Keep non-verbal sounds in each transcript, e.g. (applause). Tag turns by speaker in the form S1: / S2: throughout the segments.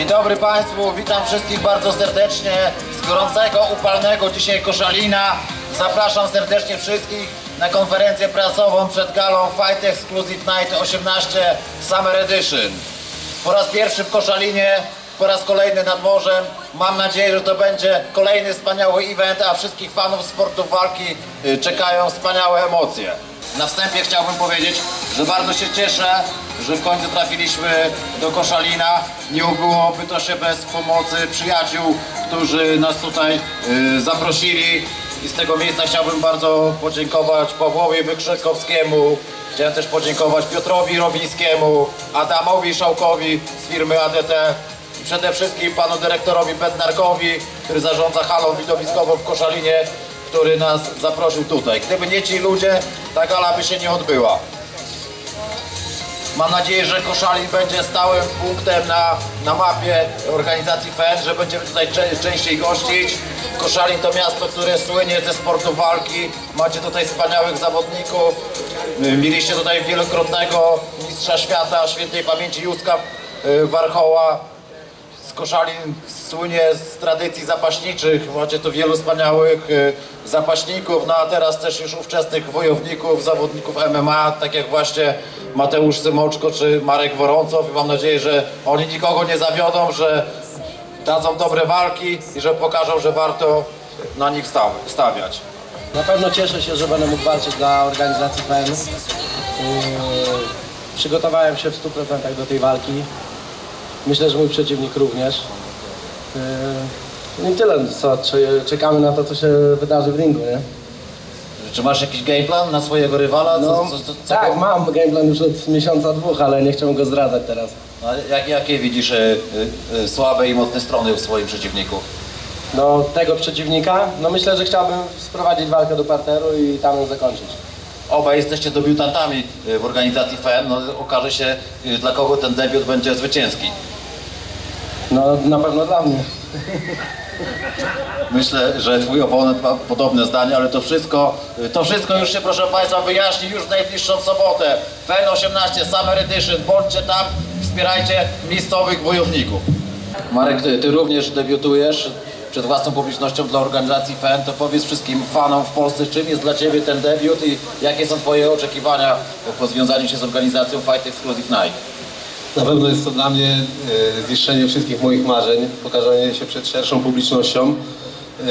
S1: Dzień dobry Państwu, witam wszystkich bardzo serdecznie z gorącego, upalnego dzisiaj Koszalina. Zapraszam serdecznie wszystkich na konferencję prasową przed galą Fight Exclusive Night 18 Summer Edition. Po raz pierwszy w Koszalinie, po raz kolejny nad morzem. Mam nadzieję, że to będzie kolejny wspaniały event, a wszystkich fanów sportu walki y, czekają wspaniałe emocje. Na wstępie chciałbym powiedzieć, że bardzo się cieszę, że w końcu trafiliśmy do Koszalina. Nie byłoby to się bez pomocy przyjaciół, którzy nas tutaj y, zaprosili. I z tego miejsca chciałbym bardzo podziękować Pawłowi Wykrzykowskiemu. Chciałem też podziękować Piotrowi Robińskiemu, Adamowi Szałkowi z firmy ADT i przede wszystkim panu dyrektorowi Bednarkowi, który zarządza halą widowiskową w Koszalinie, który nas zaprosił tutaj. Gdyby nie ci ludzie, ta gala by się nie odbyła. Mam nadzieję, że Koszalin będzie stałym punktem na, na mapie organizacji FEN, że będziemy tutaj czę- częściej gościć. Koszalin to miasto, które słynie ze sportu walki. Macie tutaj wspaniałych zawodników. Mieliście tutaj wielokrotnego mistrza świata, świętej pamięci Józka y, Warchoła. Koszalin słynie z tradycji zapaśniczych. Macie tu wielu wspaniałych y, zapaśników, no a teraz też już ówczesnych wojowników, zawodników MMA, tak jak właśnie Mateusz Symoczko czy Marek Woroncow. I mam nadzieję, że oni nikogo nie zawiodą, że dadzą dobre walki i że pokażą, że warto na nich sta- stawiać.
S2: Na pewno cieszę się, że będę mógł walczyć dla organizacji PEN. Yy, przygotowałem się w 100% do tej walki. Myślę, że mój przeciwnik również. Yy, no I tyle, co, czy- czekamy na to, co się wydarzy w ringu, nie?
S1: Czy masz jakiś game plan na swojego rywala? Co,
S2: No,
S1: co, co, co
S2: tak, mam gameplan już od miesiąca, dwóch, ale nie chciałbym go zdradzać teraz.
S1: A jak, jakie widzisz y, y, słabe i mocne strony w swoim przeciwniku?
S2: No, tego przeciwnika, no myślę, że chciałbym sprowadzić walkę do parteru i tam ją zakończyć.
S1: Obaj jesteście debiutantami y, w organizacji FEN. No, okaże się, dla kogo ten debiut będzie zwycięski.
S2: No, na pewno dla mnie. (laughs)
S1: Myślę, że twój oponent ma podobne zdanie, ale to wszystko, to wszystko już się, proszę Państwa, wyjaśni już w najbliższą sobotę. FEN 18 Summer Edition. Bądźcie tam, wspierajcie miejscowych wojowników. Marek, ty, ty również debiutujesz przed własną publicznością dla organizacji FEN. To powiedz wszystkim fanom w Polsce, czym jest dla Ciebie ten debiut i jakie są Twoje oczekiwania po związaniu się z organizacją Fight Exclusive Night.
S3: Na pewno jest to dla mnie e, ziszczenie wszystkich moich marzeń, pokazanie się przed szerszą publicznością. E,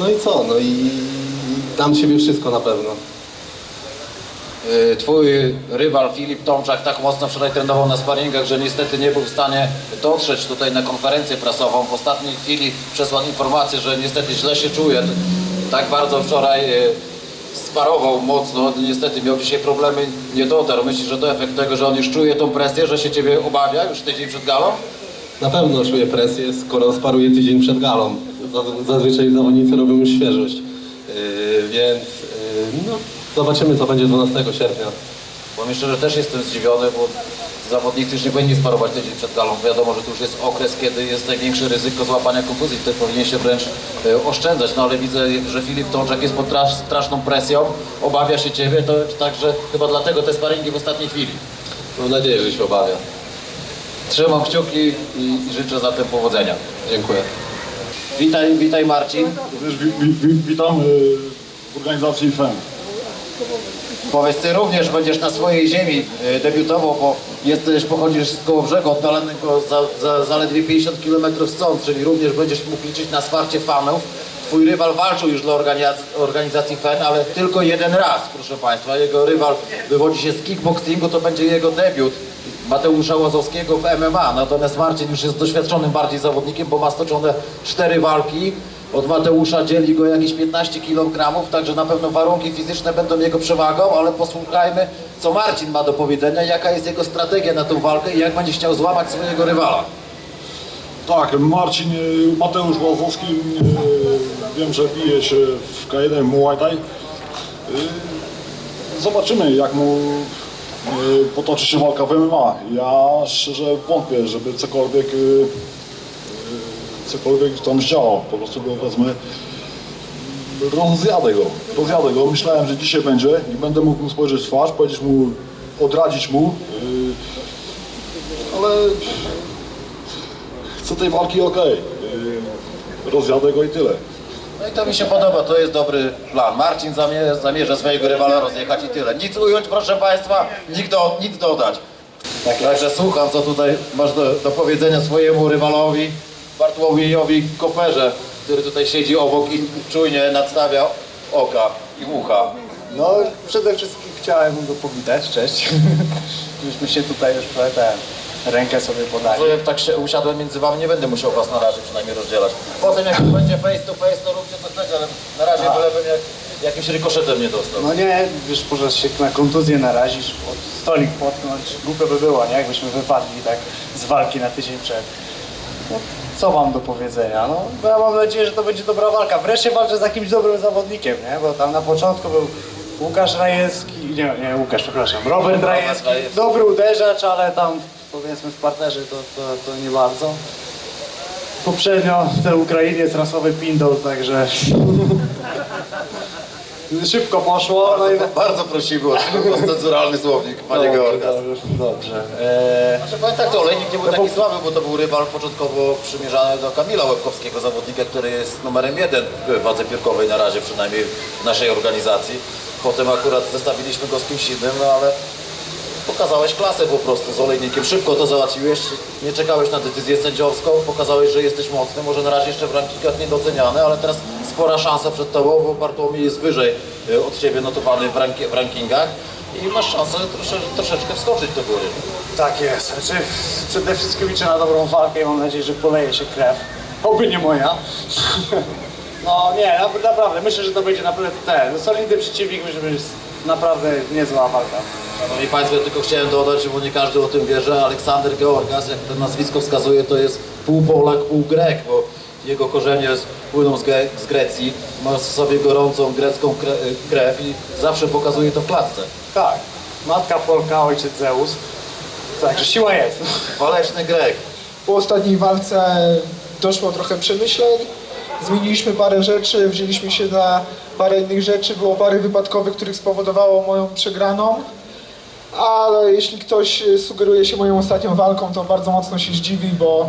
S3: No i co? No i dam siebie wszystko na pewno.
S1: Y, Twój rywal Filip Tomczak tak mocno wczoraj trenował na sparingach, że niestety nie był w stanie dotrzeć tutaj na konferencję prasową. W ostatniej chwili przesłał informację, że niestety źle się czuje. Tak bardzo wczoraj sparował mocno, niestety miał dzisiaj problemy, nie dotarł. Myślisz, że to efekt tego, że on już czuje tą presję, że się Ciebie obawia już tydzień przed galą?
S3: Na pewno czuję presję, skoro sparuję tydzień przed galą. Zaz- Zazwyczaj zawodnicy robią już świeżość. E, Więc e, no, zobaczymy, co będzie 12 sierpnia.
S1: Bo myślę, że też jestem zdziwiony, bo zawodnicy już nie powinni sparować tydzień przed galą. Wiadomo, że to już jest okres, kiedy jest największe ryzyko złapania kontuzji. Wtedy powinien się wręcz e, oszczędzać. No ale widzę, że Filip Tomczak jest pod strasz- straszną presją, obawia się Ciebie, to także chyba dlatego te sparingi w ostatniej chwili.
S3: Mam nadzieję, że się obawia.
S1: Trzymam kciuki i, i życzę zatem powodzenia.
S3: Dziękuję.
S1: Witaj, witaj Marcin.
S4: Również wi, wi, wi, witam y, w organizacji FEM.
S1: Powiedz, Ty również będziesz na swojej ziemi e, debiutował, bo jesteś, pochodzisz z Kołobrzegu, oddalonego za, za zaledwie 50 km stąd, czyli również będziesz mógł liczyć na wsparcie fanów. Twój rywal walczył już dla organizacji, FEN, ale tylko jeden raz, proszę Państwa. Jego rywal wywodzi się z kickboxingu, to będzie jego debiut. Mateusza Łazowskiego w MMA, natomiast Marcin już jest doświadczonym bardziej zawodnikiem, bo ma stoczone cztery walki. Od Mateusza dzieli go jakieś 15 kg, także na pewno warunki fizyczne będą jego przewagą, ale posłuchajmy, co Marcin ma do powiedzenia, jaka jest jego strategia na tą walkę i jak będzie chciał złamać swojego rywala.
S4: Tak, Marcin, y, Mateusz Łazowski, y, wiem, że bije się w K1 Muay Thai. Y, Zobaczymy, jak mu potoczy się walka w MMA. Ja szczerze wątpię, żeby cokolwiek, cokolwiek tam zdziałał. Po prostu go wezmę, rozjadę go, rozjadę go. Myślałem, że dzisiaj będzie i będę mógł mu spojrzeć w twarz, powiedzieć mu, odradzić mu, y, ale co tej walki okej. Yy, rozjadę go i tyle.
S1: No i to mi się podoba, to jest dobry plan. Marcin zamie- zamierza swojego rywala rozjechać i tyle. Nic ująć, proszę Państwa, nic, do, nic dodać. Także słucham, co tutaj masz do, do powiedzenia swojemu rywalowi, Bartłomiejowi Koperze, który tutaj siedzi obok i czujnie nadstawia oka i ucha.
S5: No, przede wszystkim chciałem go powitać, cześć. (laughs) Myśmy się tutaj już ten, rękę sobie podali.
S1: Że tak się usiadłem między wami, nie będę musiał was na razie przynajmniej rozdzielać. Potem jak będzie face to face, to róbcie co chcecie, ale na razie bylebym jak jakimś rykoszetem nie dostał.
S5: No nie, wiesz, możesz się na kontuzję narazisz, pod stolik potknąć, głupio by było, nie? Jakbyśmy wypadli tak z walki na tydzień przed. No, co mam do powiedzenia? No, bo ja mam nadzieję, że to będzie dobra walka. Wreszcie walczę z jakimś dobrym zawodnikiem, nie? Bo tam na początku był Łukasz Rajewski, nie, nie Łukasz, przepraszam, Robert Rajewski,
S1: Rajewski.
S5: dobry uderzacz, ale tam powiedzmy w partnerze to, to, to nie bardzo. Poprzednio ten Ukrainiec rasowy Pindol, także (laughs) szybko poszło. No i...
S1: Bardzo prosimy o cenzuralny słownik, panie Georgas.
S5: Dobrze, dobrze. Eee,
S1: Znaczy powiem tak, to Olejnik nie był taki słaby, bo to był rywal początkowo przymierzany do Kamila Łebkowskiego, zawodnika, który jest numerem jeden w wadze piórkowej na razie, przynajmniej w naszej organizacji. Potem akurat zestawiliśmy go z kimś innym, no ale pokazałeś klasę po prostu z Olejnikiem. Szybko to załatwiłeś, nie czekałeś na decyzję sędziowską, pokazałeś, że jesteś mocny, może na razie jeszcze w rankingach niedoceniany, ale teraz spora szansa przed tobą, bo Bartłomiej jest wyżej y, od ciebie notowany w, ranki, w rankingach i masz szansę trosze, troszeczkę wskoczyć do góry.
S5: tak jest. Znaczy, przede wszystkim liczę na dobrą walkę i mam nadzieję, że poleje się krew. Oby nie moja. (laughs) No nie, na- naprawdę, myślę, że to będzie naprawdę ten solidny przeciwnik, myślę, że jest naprawdę niezła walka.
S1: Szanowni Państwo, ja tylko chciałem dodać, bo nie każdy o tym wie, że Aleksander Georgas, jak to nazwisko wskazuje, to jest pół Polak, pół Grek, bo jego korzenie z- płyną z, z Grecji, ma w sobie gorącą grecką kre krew i zawsze pokazuje to w klatce.
S5: Tak, matka Polka, ojciec Zeus. Także siła jest.
S1: Waleczny Grek.
S6: Po ostatniej walce doszło trochę przemyśleń, zmieniliśmy parę rzeczy, wzięliśmy się na parę innych rzeczy, było parę wypadkowych, których spowodowało moją przegraną. Ale jeśli ktoś sugeruje się moją ostatnią walką, to bardzo mocno się zdziwi, bo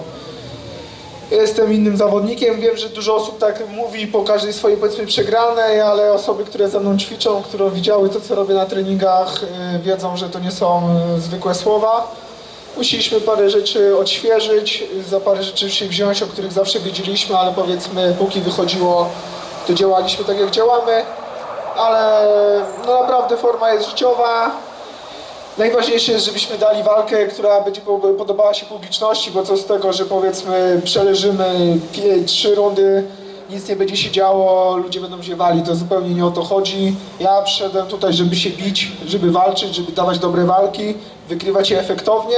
S6: jestem innym zawodnikiem. Wiem, że dużo osób tak mówi po każdej swojej powiedzmy przegranej, ale osoby, które ze mną ćwiczą, które widziały to, co robię na treningach, y, wiedzą, że to nie są y, zwykłe słowa. Musieliśmy parę rzeczy odświeżyć, za parę rzeczy się wziąć, o których zawsze wiedzieliśmy, ale powiedzmy póki wychodziło, to działaliśmy tak jak działamy, ale no naprawdę forma jest życiowa. Najważniejsze jest, żebyśmy dali walkę, która będzie po- podobała się publiczności, bo co z tego, że powiedzmy przeleżymy trzy rundy, nic nie będzie się działo, ludzie będą ziewali, to zupełnie nie o to chodzi. Ja przyszedłem tutaj, żeby się bić, żeby walczyć, żeby dawać dobre walki, wygrywać je efektownie.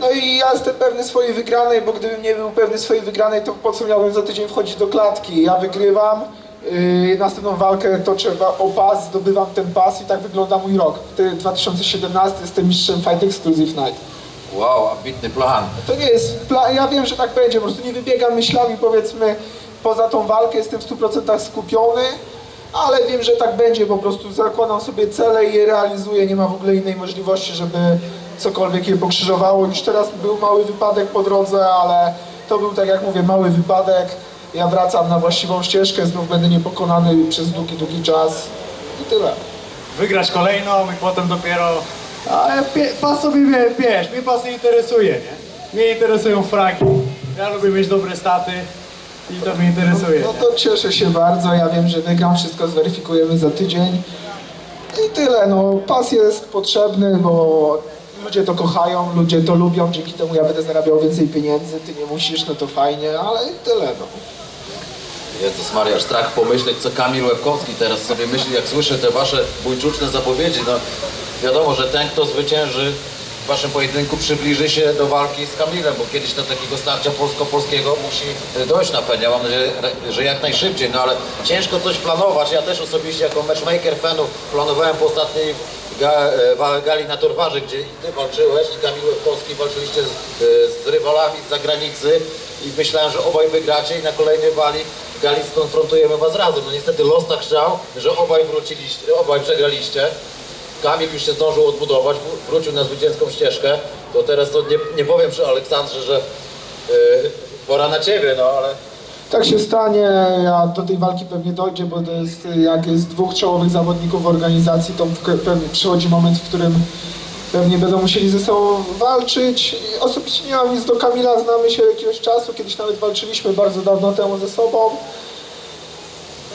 S6: No i ja jestem pewny swojej wygranej, bo gdybym nie był pewny swojej wygranej, to po co miałbym za tydzień wchodzić do klatki? Ja wygrywam, yy, następną walkę toczę o pas, zdobywam ten pas i tak wygląda mój rok. Wtedy 2017 jestem mistrzem Fight Exclusive Night.
S1: Wow, ambitny plan.
S6: To nie jest plan, ja wiem, że tak będzie, po prostu nie wybiegam myślami powiedzmy poza tą walkę, jestem w 100% skupiony, ale wiem, że tak będzie, po prostu zakładam sobie cele i je realizuję, nie ma w ogóle innej możliwości, żeby cokolwiek je pokrzyżowało. Już teraz był mały wypadek po drodze, ale to był, tak jak mówię, mały wypadek. Ja wracam na właściwą ścieżkę, znów będę niepokonany przez długi, długi czas i tyle.
S5: Wygrać kolejną i potem dopiero... Ale pie, pas sobie, wie- wiesz, mnie pas nie interesuje, nie? Mnie interesują fragi. Ja lubię mieć dobre staty i to mnie interesuje.
S6: No
S5: nie?
S6: to cieszę się bardzo, ja wiem, że wygram, wszystko zweryfikujemy za tydzień. I tyle, no pas jest potrzebny, bo ludzie to kochają, ludzie to lubią, dzięki temu ja będę zarabiał więcej pieniędzy, ty nie musisz, no to fajnie, ale tyle, no.
S1: Jezus Maria, strach pomyśleć, co Kamil Łebkowski teraz sobie myśli, jak słyszę te wasze bójczuczne zapowiedzi. No, wiadomo, że ten, kto zwycięży w waszym pojedynku, przybliży się do walki z Kamilem, bo kiedyś do takiego starcia polsko-polskiego musi dojść na. Ja mam nadzieję, że jak najszybciej, no ale ciężko coś planować. Ja też osobiście jako matchmaker fanów planowałem po ostatniej gali na Torwarze, gdzie i ty walczyłeś i Kamil Łebkowski walczyliście z, e, z rywalami z zagranicy i myślałem, że obaj wygracie i na kolejnej wali gali skonfrontujemy was razem. No niestety los tak chciał, że obaj wróciliście, obaj przegraliście. Kamil już się zdążył odbudować, wr- wrócił na zwycięską ścieżkę. To teraz to nie, nie powiem przy Aleksandrze, że pora na ciebie, no ale
S6: Tak się stanie, a do tej walki pewnie dojdzie, bo to jest, jak jest dwóch czołowych zawodników w organizacji, to pewnie przychodzi moment, w którym pewnie będą musieli ze sobą walczyć. I Osobiście nie mam nic do Kamila, znamy się jakiegoś czasu, kiedyś nawet walczyliśmy bardzo dawno temu ze sobą.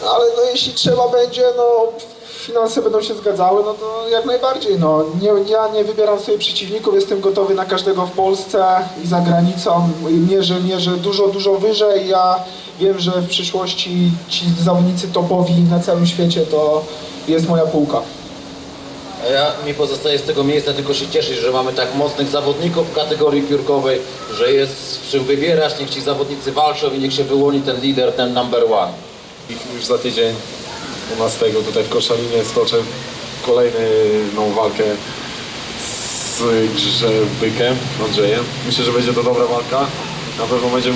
S6: Ale no jeśli trzeba będzie, no finanse będą się zgadzały, no to jak najbardziej. No. Nie, ja nie wybieram sobie przeciwników, jestem gotowy na każdego w Polsce i za granicą. Mierzę, mierzę dużo, dużo wyżej. Ja wiem, że w przyszłości ci zawodnicy topowi na całym świecie to jest moja półka.
S1: A ja mi pozostaje z tego miejsca tylko się cieszyć, że mamy tak mocnych zawodników w kategorii piórkowej, że jest w czym wybierać, niech ci zawodnicy walczą i niech się wyłoni ten lider, ten number one.
S7: Już za tydzień 12 tutaj w Koszalinie stoczę kolejną walkę z Grzebykiem, Andrzejem. Myślę, że będzie to dobra walka. Na pewno będzie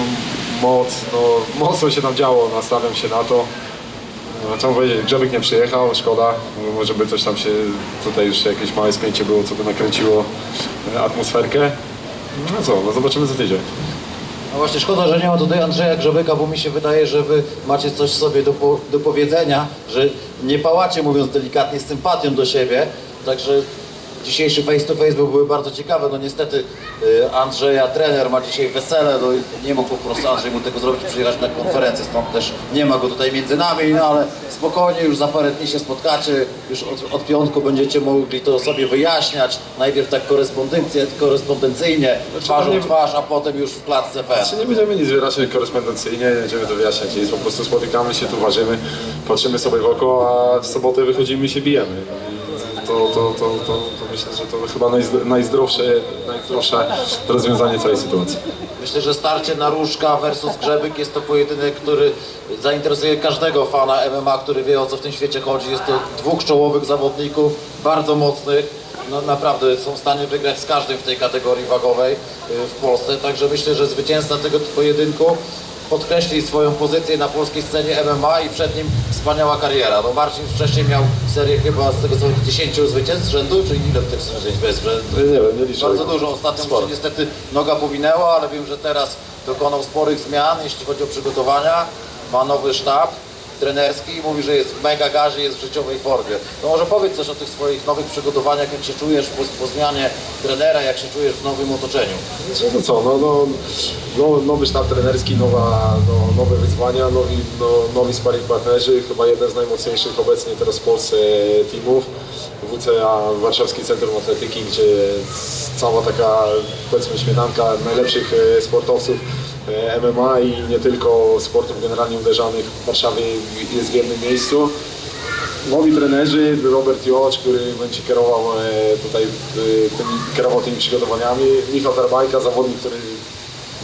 S7: mocno, mocno się tam działo, nastawiam się na to. Mam powiedzieć, Grzebyk nie przyjechał, szkoda. Może by coś tam się, tutaj już jakieś małe spięcie było, co by nakręciło atmosferkę. No co, no zobaczymy za tydzień.
S1: No właśnie szkoda, że nie ma tutaj Andrzeja Grzebyka, bo mi się wydaje, że wy macie coś sobie do, do powiedzenia, że nie pałacie, mówiąc delikatnie, z sympatią do siebie, także dzisiejszy face to face byłby bardzo ciekawy, no niestety y, Andrzeja, trener ma dzisiaj wesele, no nie mógł po prostu Andrzej mu tego zrobić, przyjechać na konferencję, stąd też nie ma go tutaj między nami, no ale spokojnie, już za parę dni się spotkacie, już od, od piątku będziecie mogli to sobie wyjaśniać, najpierw tak korespondencję, korespondencyjnie, twarzą w twarz, a potem już w klatce F.
S7: Znaczy nie będziemy nic raczej korespondencyjnie, nie będziemy to wyjaśniać, nic, po prostu spotykamy się, tu ważymy, patrzymy sobie w oko, a w sobotę wychodzimy i się bijemy. To, to, to, to, to myślę, że to chyba najzdro- najzdrowsze, najzdrowsze rozwiązanie całej sytuacji.
S1: Myślę, że starcie Naruszka versus Grzebyk jest to pojedynek, który zainteresuje każdego fana MMA, który wie o co w tym świecie chodzi. Jest to dwóch czołowych zawodników, bardzo mocnych. No, naprawdę są w stanie wygrać z każdym w tej kategorii wagowej y, w Polsce. Także myślę, że zwycięzca tego pojedynku podkreśli swoją pozycję na polskiej scenie MMA i przed nim wspaniała kariera. No Marcin wcześniej miał serię chyba z tego co 10 zwycięstw z rzędu, czy ile tych zwycięstw jest z rzędu?
S7: Nie wiem, nie liczę.
S1: Bardzo dużo. Ostatnio się niestety noga powinęła, ale wiem, że teraz dokonał sporych zmian, jeśli chodzi o przygotowania. Ma nowy sztab trenerski i mówi, że jest w mega gazie, jest w życiowej formie. To może powiedz coś o tych swoich nowych przygotowaniach, jak się czujesz po, po zmianie trenera, jak się czujesz w nowym otoczeniu.
S7: Znaczy, No co, no, no, no, nowy sztab trenerski, nowa, no, nowe wyzwania, nowi, no, nowi sparring partnerzy, chyba jeden z najmocniejszych obecnie teraz w Polsce teamów. WCA Warszawskie Centrum Atletyki, gdzie cała taka powiedzmy śmietanka najlepszych e, sportowców MMA i nie tylko sportów generalnie uderzanych w Warszawie jest w jednym miejscu. Nowi trenerzy, Robert Jocz, który będzie kierował e, tutaj e, tymi, kierował tymi przygotowaniami, Michał Tarbajka, zawodnik, który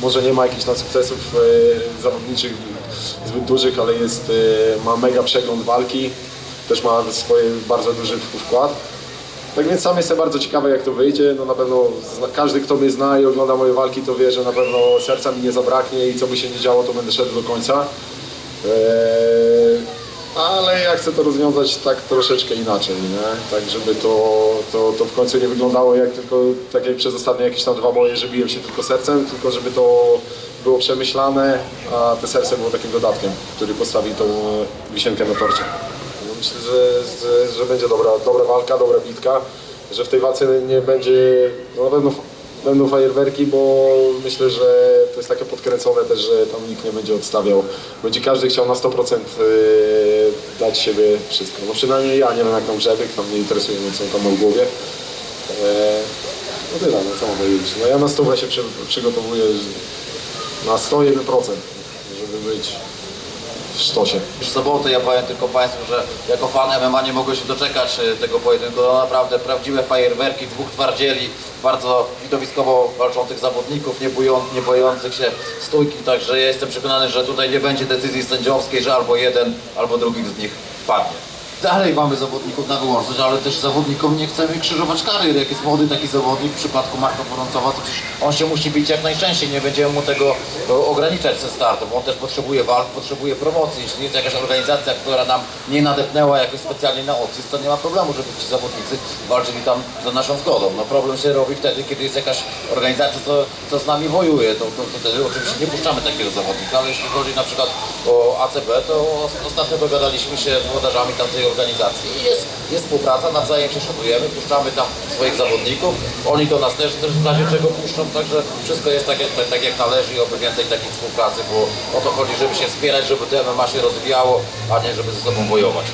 S7: może nie ma jakichś tam sukcesów e, zawodniczych zbyt dużych, ale jest, e, ma mega przegląd walki, też ma swoje bardzo duży wkład. Tak więc sam jestem bardzo ciekawy jak to wyjdzie, no na pewno każdy kto mnie zna i ogląda moje walki to wie, że na pewno serca mi nie zabraknie i co by się nie działo to będę szedł do końca. Eee, ale ja chcę to rozwiązać tak troszeczkę inaczej, nie? tak żeby to, to, to w końcu nie wyglądało jak tylko, tak jak przez ostatnie jakieś tam dwa boje, że biłem się tylko sercem, tylko żeby to było przemyślane, a te serce było takim dodatkiem, który postawi tą wisienkę na torcie. Myślę, że, że, że będzie dobra, dobra walka, dobra bitka, że w tej walce nie będzie, no na pewno będą fajerwerki, bo myślę, że to jest takie podkręcone też, że tam nikt nie będzie odstawiał. Będzie każdy chciał na 100% yy, dać siebie wszystko. No przynajmniej ja, nie wiem jak tam Grzebyk, tam nie interesuje mnie co tam ma w głowie. Eee, no tyle, no co mam powiedzieć. No ja na 100 się przy, przygotowuję na 101%, żeby być w sztosie.
S1: W sobotę ja powiem tylko Państwu, że jako fan MMA nie mogę się doczekać e, tego pojedynku. No naprawdę prawdziwe fajerwerki, dwóch twardzieli, bardzo widowiskowo walczących zawodników, nie, boją, nie bojących się stójki. Także ja jestem przekonany, że tutaj nie będzie decyzji sędziowskiej, że albo jeden, albo drugi z nich padnie. Dalej mamy zawodników na wyłączność, ale też zawodnikom nie chcemy krzyżować kary. Jak jest młody taki zawodnik, w przypadku Marka Porącowa, to przecież on się musi bić jak najczęściej, nie będziemy mu tego e, ograniczać ze startu, bo on też potrzebuje walk, potrzebuje promocji. Jeśli jest jakaś organizacja, która nam nie nadepnęła jakoś specjalnie na opcję, to nie ma problemu, żeby ci zawodnicy walczyli tam za naszą zgodą. No problem się robi wtedy, kiedy jest jakaś organizacja, co, co z nami wojuje, to, to wtedy oczywiście nie puszczamy takiego zawodnika, ale jeśli chodzi na przykład o ACB, to ostatnio dogadaliśmy się z włodarzami tamtej organizacji i jest, jest współpraca, nawzajem się szanujemy, puszczamy tam swoich zawodników, oni do nas też, też w razie czego puszczą, także wszystko jest tak, jak- tak, jak należy i oby więcej takiej współpracy, bo o to chodzi, żeby się wspierać, żeby to MMA się rozwijało, a nie żeby ze sobą wojować.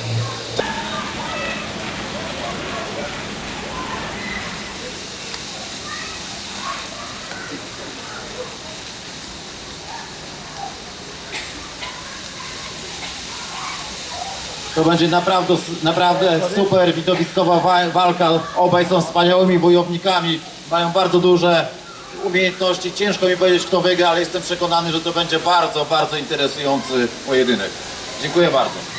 S1: To będzie naprawdę, naprawdę super widowiskowa wa- walka. Obaj są wspaniałymi wojownikami, mają bardzo duże umiejętności. Ciężko mi powiedzieć, kto wygra, ale jestem przekonany, że to będzie bardzo, bardzo interesujący pojedynek. Dziękuję bardzo.